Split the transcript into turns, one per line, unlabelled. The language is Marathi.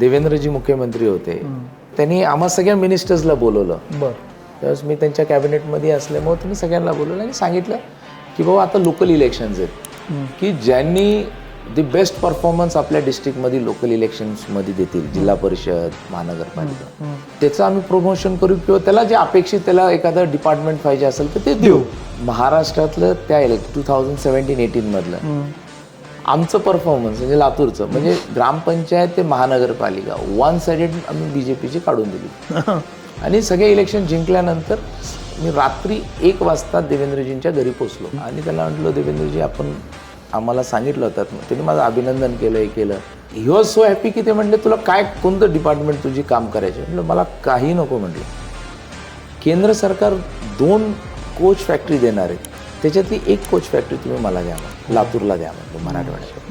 देवेंद्रजी मुख्यमंत्री होते. त्यांनी आम्हा सगळ्या मिनिस्टर्सला बोलवलं.
बर.
त्यावेळेस मी त्यांच्या कॅबिनेटमध्ये असल्यामुळे त्यांनी सगळ्यांना बोलवलं आणि सांगितलं की बाबा आता लोकल इलेक्शन्स आहेत. की ज्यांनी दी बेस्ट परफॉर्मन्स आपल्या डिस्ट्रिक्टमध्ये लोकल इलेक्शन्समध्ये देतील जिल्हा परिषद महानगरपालिका. त्याचं आम्ही प्रमोशन करू किंवा त्याला जे अपेक्षित त्याला एखादं डिपार्टमेंट पाहिजे असेल तर ते देऊ. महाराष्ट्रातलं त्या इलेक्ट टू थाउजंड सेव्हन्टीन एटीनमधलं आमचं परफॉर्मन्स म्हणजे लातूरचं म्हणजे ग्रामपंचायत ते महानगरपालिका वन साइडेड आम्ही बी जे पीची काढून दिली. आणि सगळे इलेक्शन जिंकल्यानंतर मी रात्री एक वाजता देवेंद्रजींच्या घरी पोचलो आणि त्याला म्हटलं देवेंद्रजी आपण आम्हाला सांगितलं होतं त्यांनी माझं अभिनंदन केलं हे केलं. ही वॉज सो हॅपी की ते म्हटले तुला काय कोणतं डिपार्टमेंट तुझी काम करायचे? म्हटलं मला काही नको म्हटलं. केंद्र सरकार दोन कोच फॅक्टरी देणार आहे. त्याच्यातली एक कोच फॅक्टरी तुम्ही मला द्या लातूरला द्या मग मराठवाड्यात.